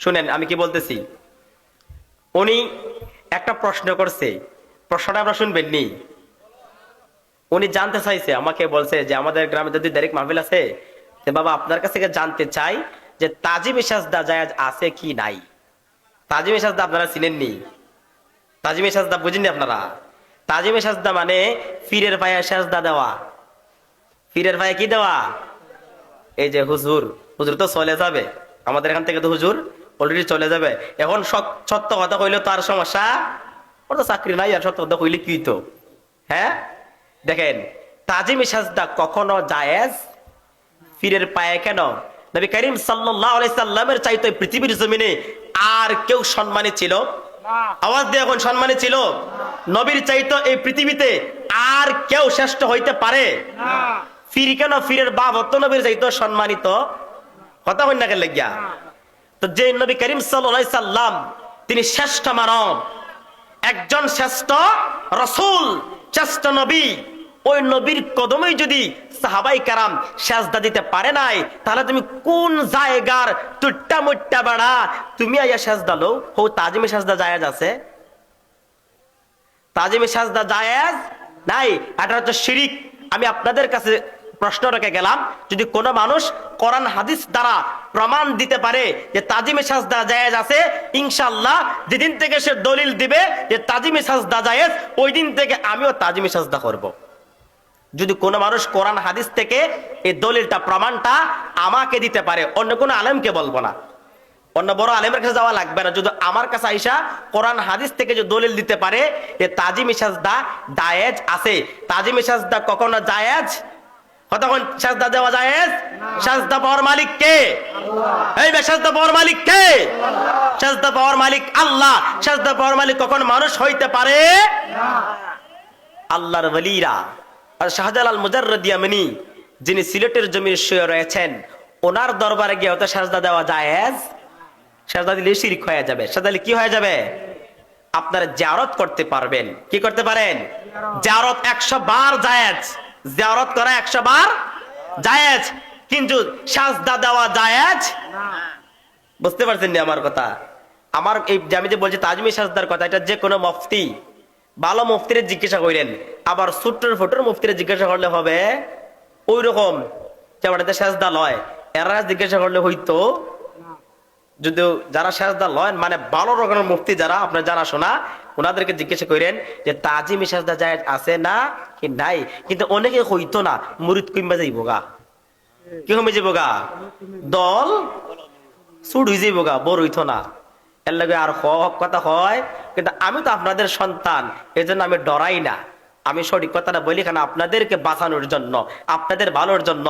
শুনেন, আমি কি বলতেছি? উনি একটা প্রশ্ন করছে। প্রশ্নটা আমরা শুনবেন নি উনি জানতে চাইছে, আমাকে বলছে যে আমাদের গ্রামে যদি ডাইরেক্ট মাহফিল আছে বাবা আপনার কাছ থেকে জানতে চাই যে তাজিম সাজদা জায়াজ আছে কি নাই। তাজিম সাজদা আপনারা চিনেননি? তাজিম সাজদা বুঝেননি আপনারা? তাজিম সাজদা মানে ফিরের পায়ে সাজদা দেওয়া। ফিরের পায়ে কি দেওয়া? এই যে হুজুর হুজুর তো চলে যাবে। আমাদের এখান থেকে তো হুজুর অলরেডি চলে যাবে। এখন সত্য কথা কইলে তার সমস্যা? ওর তো চাকরি নাই আর সত্য কথা কইলে কি তো হ্যাঁ? দেখেন তাজিম সাজদা কখনো জায়েজ? ফিরের পায়ে কেন? নবী করিম সাল্লাল্লাহু আলাইহি সাল্লামের চাইতে পৃথিবীর জমিনে আর কেউ সম্মানী ছিল? আওয়াজ দিয়ে এখন সম্মানী ছিল? নবীর চাইতো এই পৃথিবীতে আর কেউ শ্রেষ্ঠ হইতে পারে? ফির কেন? ফিরের বাপ অত নবীর চাইতো সম্মানিত? কথা হইন না কেন লাগিয়া? তো যে নবী করিম সাল্লাম, তিনি শ্রেষ্ঠ মানব, একজন শ্রেষ্ঠ রসুল, শ্রেষ্ঠ নবী, ওই নবীর কদমেই যদি সাহাবাই কারাম সাজদা দিতে পারে নাই, তাহলে তুমি কোন জায়গার টুট্টা মুট্টা বাড়া তুমি আইয়া সাজদা লো হো, তাজিমে সাজদা জায়েজ আছে? তাজিমে সাজদা জায়েজ নাই? এটা হচ্ছে শিরিক। আমি আপনাদের কাছে প্রশ্ন রেখে গেলাম, যদি কোনো মানুষ কোরআন, হাদিস দ্বারা প্রমাণ দিতে পারে যে তাজিমে সাজদা জায়েজ আছে ইনশাল্লাহ যেদিন থেকে সে দলিল দিবে যে তাজিমে সাজদা জায়েজ, ওই দিন থেকে আমিও তাজিমে সাজদা করব। যদি কোনো মানুষ কোরআন, হাদিস থেকে এই দলিলটা, প্রমাণটা আমাকে দিতে পারে, অন্য কোনো আলেমকে বলব না অন্য বড় আলেমের কাছে যাওয়া লাগবে না যদি আমার কাছে আইসা কোরআন, হাদিস থেকে যে দলিল দিতে পারে যে তাজিম সাজদা জায়েজ আছে, তাজিম সাজদা কখনো জায়েজ কতক্ষণ সাজদা দেওয়া জায়েজ সাজদা পাওয়ার মালিক কে? এই সাজদা পাওয়ার মালিক কে? সাজদা পাওয়ার মালিক আল্লাহ। সাজদা পাওয়ার মালিক কখন মানুষ হইতে পারে? আল্লাহর ওলিরা। আর শাহজালাল মুজাররদিয়ামিনী, যিনি সিলেটের জমির শুয়ে রয়েছেন, ওনার দরবারে গিয়ে হয়তো সাজদা দেওয়া যায় সাজদা দিলে শিরিক হয়ে যাবে। সাজদা দিলে কি হয়ে যাবে? আপনারা জারত করতে পারবেন। কি করতে পারেন? জারত একশো বার জায়েজ। জারত করা একশো বার জায়েজ। কিন্তু সাজদা দেওয়া জায়েজ? বুঝতে পারছেন নি আমার কথা? আমার এই যে আমি যে বলছি তাজমি সাজদার কথা এটা যে কোনো মফতি ভালো মুফতিরে জিজ্ঞাসা করেন আবার সুট্টর ফুটর মুফতিরে জিজ্ঞাসা করলে হবে ওই রকম যেমন এটা সাজদা লয়। এরা জিজ্ঞাসা করলে হইতো যদি যারা সাজদা লয় মানে ভালো রকমের মুফতি যারা আপনার জানা শোনা ওনাদেরকে জিজ্ঞাসা করেন যে তাজিমি সাজদা যায় আছে না কি নাই? কিন্তু অনেকে হইতো না, মুরিদ কিংবা যাইব গা। কি কমে যাব গা? দল সুট হয়ে যাইব গা বড় হইতো না। এর লাগে আর হক কথা হয়, কিন্তু আমি তো আপনাদের সন্তান এই জন্য আমি ডরাই না। আমি সঠিক কথাটা বলি কেন আপনাদেরকে বাঁচানোর জন্য, আপনাদের ভালোর জন্য।